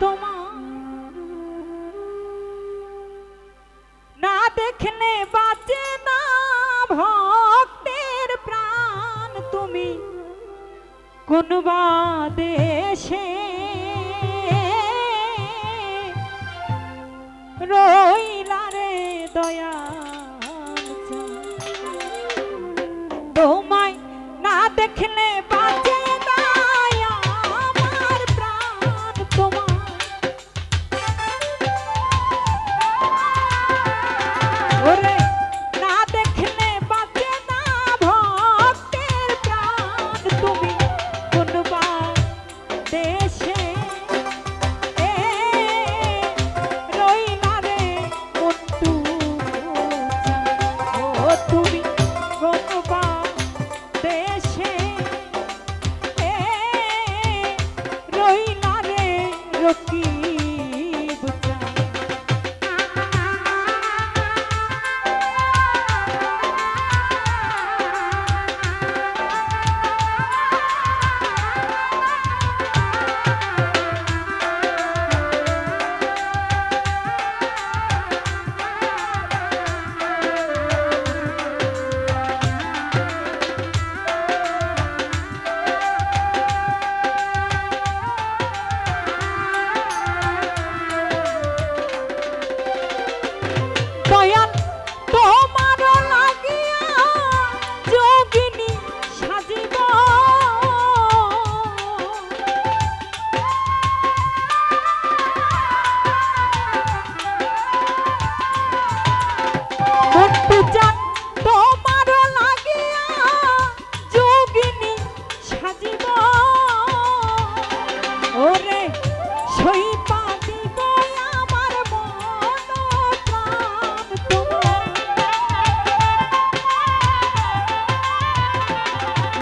তোমার না দেখলে বাঁচে না ভক্তের প্রাণ। তুমি কোন দেশে রইলা রে দয়া তোমায় না দেখলে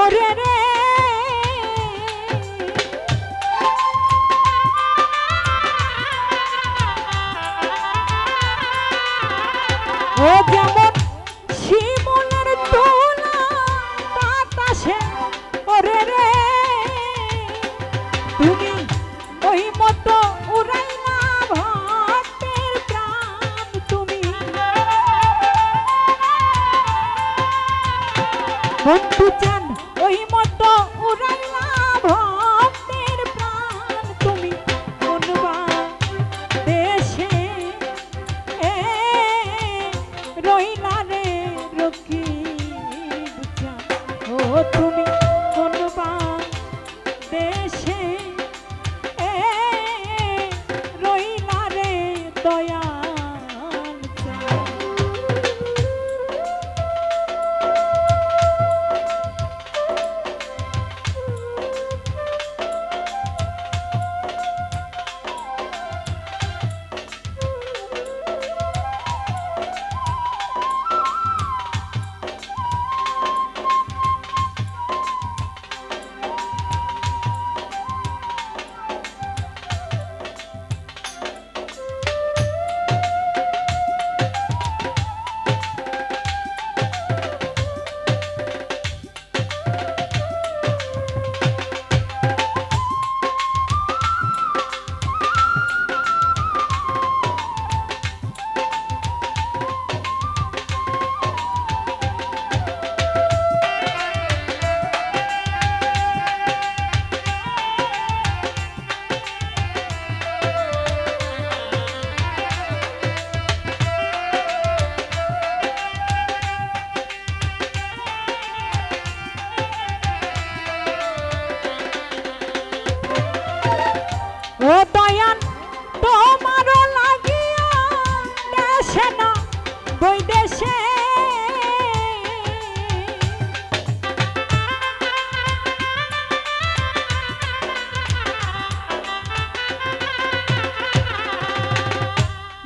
ওরে রে। ও যেমন বন্ধু চান ওই মতো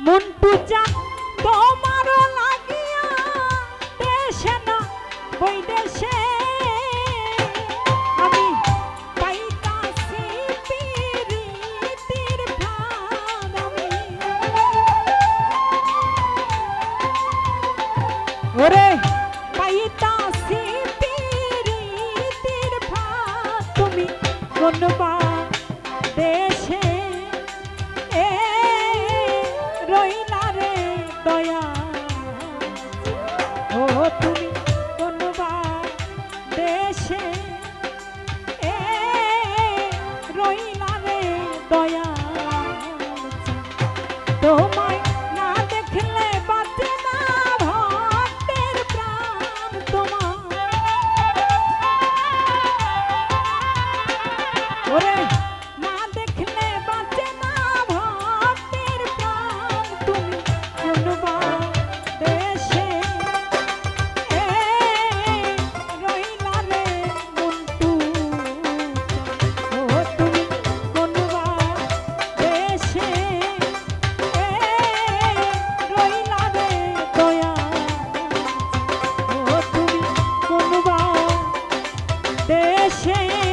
মন দয়া তোমায় না দেখলে বাঁচে না ভক্তের প্রাণ তোমার। ওরে দেশে